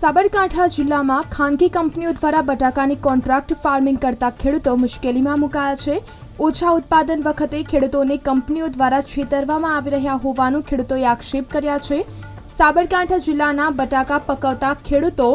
સાબરકાંઠા જિલ્લામાં ખાનગી કંપનીઓ દ્વારા બટાકાની કોન્ટ્રાક્ટ ફાર્મિંગ કરતા ખેડૂતો મુશ્કેલીમાં મુકાયા છે. ઓછા ઉત્પાદન વખતે ખેડૂતોને કંપનીઓ દ્વારા છેતરવામાં આવી રહ્યા હોવાનું ખેડૂતોએ આક્ષેપ કર્યા છે. સાબરકાંઠા જિલ્લાના બટાકા પકવતા ખેડૂતો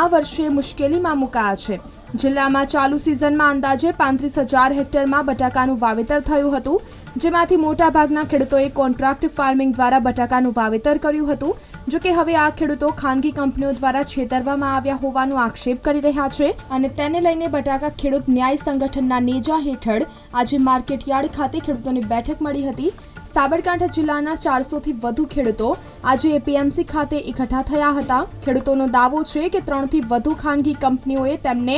આ વર્ષે મુશ્કેલીમાં મુકાયા છે. જિલ્લામાં ચાલુ સિઝનમાં અંદાજે પાંત્રીસ હજાર હેક્ટરમાં બટાકાનું વાવેતર થયું હતું, જેમાંથી મોટાભાગના ખેડૂતોએ કોન્ટ્રાક્ટ ફાર્મિંગ દ્વારા બટાકાનું વાવેતર કર્યું હતું, જો કે હવે આ ખેડૂતો ખાનગી કંપનીઓ દ્વારા છેતરવામાં આવ્યા હોવાનો આક્ષેપ કરી રહ્યા છે અને તેને લઈને બટાકા ખેડૂત ન્યાય સંગઠનના નેજા હેઠળ આજે માર્કેટયાર્ડ ખાતે ખેડૂતોની બેઠક મળી હતી સાબરકાંઠા જિલ્લાના ચારસોથી વધુ ખેડૂતો આજે એપીએમસી ખાતે એકઠા થયા હતા. ખેડૂતોનો દાવો છે કે ત્રણથી વધુ ખાનગી કંપનીઓએ તેમને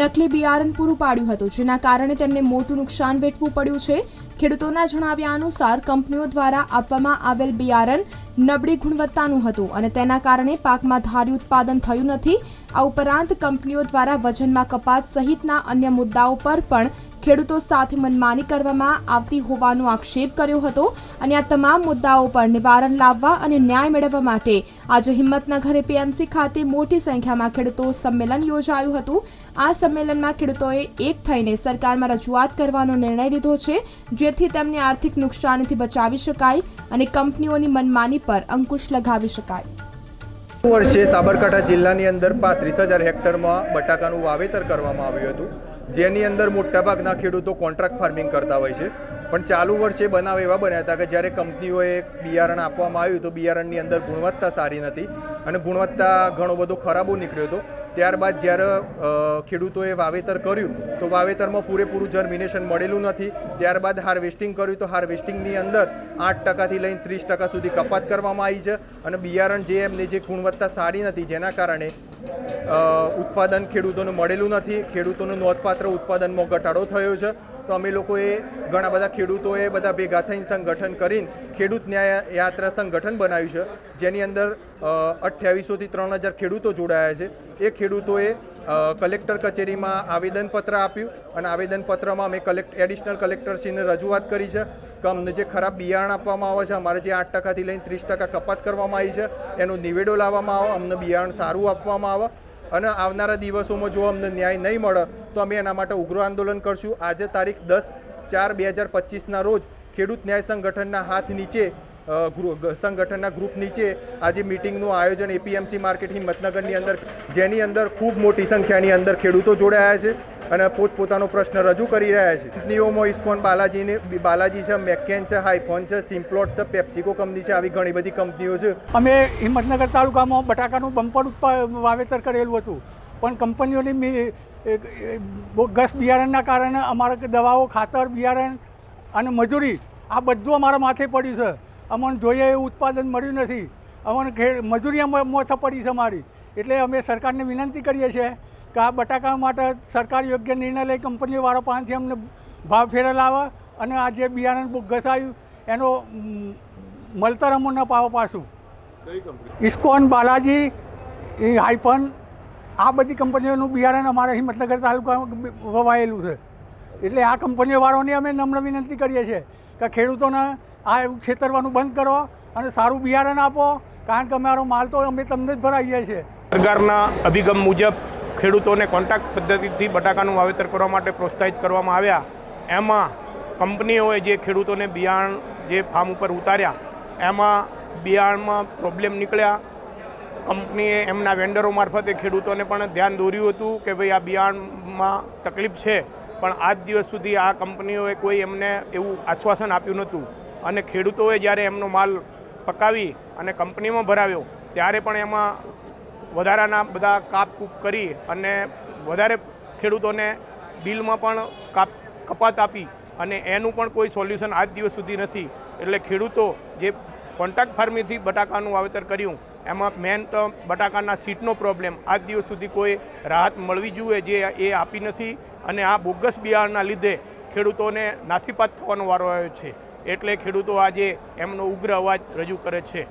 નકલી બિયારણ પૂરું પાડ્યું હતું, જેના કારણે તેમને મોટું નુકસાન વેઠવું પડ્યું છે. ખેડૂતોના જણાવ્યા અનુસાર, કંપનીઓ દ્વારા આપવામાં આવેલ બિયારણ નબળી ગુણવત્તાનું હતું અને તેના કારણે પાકમાં ધારી ઉત્પાદન થયું નથી. આ ઉપરાંત કંપનીઓ દ્વારા વજનમાં કપાત સહિતના અન્ય મુદ્દાઓ પર પણ ખેડૂતો સાથે મનમાની કરવામાં આવતી હોવાનો આક્ષેપ કર્યો હતો અને આ તમામ મુદ્દાઓ પર નિવારણ લાવવા અને ન્યાય મેળવવા માટે આજે હિંમતનગરે પીએમસી ખાતે મોટી સંખ્યામાં ખેડૂતો સંમેલન યોજાયું હતું. આ સંમેલનમાં ખેડૂતોએ એક થઈને સરકારમાં રજૂઆત કરવાનો નિર્ણય લીધો છે, જેથી તેમને આર્થિક નુકસાનથી બચાવી શકાય અને કંપનીઓની મનમાની પર અંકુશ લગાવી શકાય. વર્ષે સાબરકાંઠા જિલ્લાની અંદર પાંત્રીસ હજાર હેક્ટરમાં બટાકાનું વાવેતર કરવામાં આવ્યું હતું. જેની અંદર મોટાભાગના ખેડૂતો કોન્ટ્રાક્ટ ફાર્મિંગ કરતા હોય છે. પણ ચાલુ વર્ષે બનાવ એવા બન્યા હતા કે જ્યારે કંપનીઓએ બિયારણ આપવામાં આવ્યું તો બિયારણની અંદર ગુણવત્તા સારી નથી અને ગુણવત્તા ઘણો બધો ખરાબો નીકળ્યો હતો. ત્યારબાદ જ્યારે ખેડૂતોએ વાવેતર કર્યું, તો વાવેતરમાં પૂરેપૂરું જર્મિનેશન મળેલું નથી. ત્યારબાદ હાર્વેસ્ટિંગ કર્યું, તો હાર્વેસ્ટિંગની અંદર આઠ ટકાથી લઈને ત્રીસ ટકા સુધી કપાત કરવામાં આવી છે અને બિયારણ જે એમની જે ગુણવત્તા સારી નથી, જેના કારણે ઉત્પાદન ખેડૂતોને મળેલું નથી. ખેડૂતોનું નોંધપાત્ર ઉત્પાદનમાં ઘટાડો થયો છે. તો અમે લોકોએ ઘણા બધા ખેડૂતોએ બધા ભેગા થઈને સંગઠન કરીને ખેડૂત ન્યાય યાત્રા સંગઠન બનાવ્યું છે, જેની અંદર અઠ્યાવીસોથી ત્રણ હજાર ખેડૂતો જોડાયા છે. એ ખેડૂતોએ કલેક્ટર કચેરીમાં આવેદનપત્ર આપ્યું અને આવેદનપત્રમાં અમે કલેક્ટ, એડિશનલ કલેક્ટરશ્રીને રજૂઆત કરી છે કે અમને જે ખરાબ બિયારણ આપવામાં આવે છે, અમારે જે આઠ ટકાથી લઈને ત્રીસ ટકા કપાત કરવામાં આવી છે, એનો નિવેડો લાવવામાં આવે, અમને બિયારણ સારું આપવામાં આવે અને આવનારા દિવસોમાં જો અમને ન્યાય નહીં મળે, તો અમે એના માટે ઉગ્ર આંદોલન કરશું. આજે તારીખ દસ ચાર બે હજાર પચીસના રોજ ખેડૂત ન્યાય સંગઠનના હાથ નીચે સંગઠનના ગ્રુપ નીચે આજે મિટિંગનું આયોજન એપીએમસી માર્કેટ હિંમતનગરની અંદર, જેની અંદર ખૂબ મોટી સંખ્યાની અંદર ખેડૂતો જોડાયા છે. અને પોતપોતાનો પ્રશ્ન રજૂ કરી રહ્યા છે. કંપનીઓમાં ઇસ્કોન બાલાજીને, બાલાજી છે, મેકેન છે હાઈફોન છે, સિમ્પ્લોટ છે, પેપ્સિકો કંપની છે, આવી ઘણી બધી કંપનીઓ છે. અમે હિંમતનગર તાલુકામાં બટાકાનું બમ્પર વાવેતર કરેલું હતું. પણ કંપનીઓની એ બિયારણના કારણે અમારે દવાઓ, ખાતર, બિયારણ અને મજૂરી આ બધું અમારા માથે પડ્યું છે. અમને જોઈએ એવું ઉત્પાદન મળ્યું નથી. અમને મજૂરી મોથે પડી છે અમારી. એટલે અમે સરકારને વિનંતી કરીએ છીએ કે આ બટાકા માટે સરકાર યોગ્ય નિર્ણય લઈ કંપનીવાળો પાસેથી અમને ભાવ ફેર લાવે અને આ જે બિયારણ બુક ઘસાયું એનો મળતર અમને ન પાવો પાછું. ઇસ્કોન બાલાજી એ હાઈપન આ બધી કંપનીઓનું બિયારણ અમારે અહીં હિંમતનગર તાલુકામાં વવાયેલું છે. એટલે આ કંપનીઓવાળાને અમે નમ્ર વિનંતી કરીએ છીએ કે ખેડૂતોને આ એવું છેતરવાનું બંધ કરો અને સારું બિયારણ આપો કારણ કે અમારો માલ તો અમે તમને જ ભરાઈએ છીએ. સરકારના અભિગમ મુજબ ખેડૂતોને કોન્ટ્રાક્ટ પદ્ધતિથી બટાકાનું વાવેતર કરવા માટે પ્રોત્સાહિત કરવામાં આવ્યા. એમાં કંપનીઓએ જે ખેડૂતોને બિયારણ જે ફાર્મ ઉપર ઉતાર્યા, એમાં બિયારણમાં પ્રોબ્લેમ નીકળ્યા. કંપનીએ એમના વેન્ડરો મારફતે ખેડૂતોને પણ ધ્યાન દોર્યું હતું કે ભાઈ આ બિયારણમાં તકલીફ છે, પણ આજ દિવસ સુધી આ કંપનીઓએ કોઈ એમને એવું આશ્વાસન આપ્યું નહોતું. અને ખેડૂતોએ જ્યારે એમનો માલ પકાવી અને કંપનીમાં ભરાવ્યો, ત્યારે પણ એમાં વધારાના બધા કાપકૂપ કરી અને વધારે ખેડૂતોને બિલમાં પણ કાપ કપાત આપી અને એનું પણ કોઈ સોલ્યુશન આજ દિવસ સુધી નથી. એટલે ખેડૂતો જે કોન્ટ્રાક્ટ ફાર્મિંગથી બટાકાનું વાવેતર કર્યું, એમાં મેન તો બટાકાના સીટનો પ્રોબ્લેમ. આજ દિવસ સુધી કોઈ રાહત મળવી જોઈએ જે એ આપી નથી અને આ બોગસ બિયારણના લીધે ખેડૂતોને નાસીપાત થવાનો વારો આવ્યો છે. એટલે ખેડૂતો આજે એમનો ઉગ્ર અવાજ રજૂ કરે છે.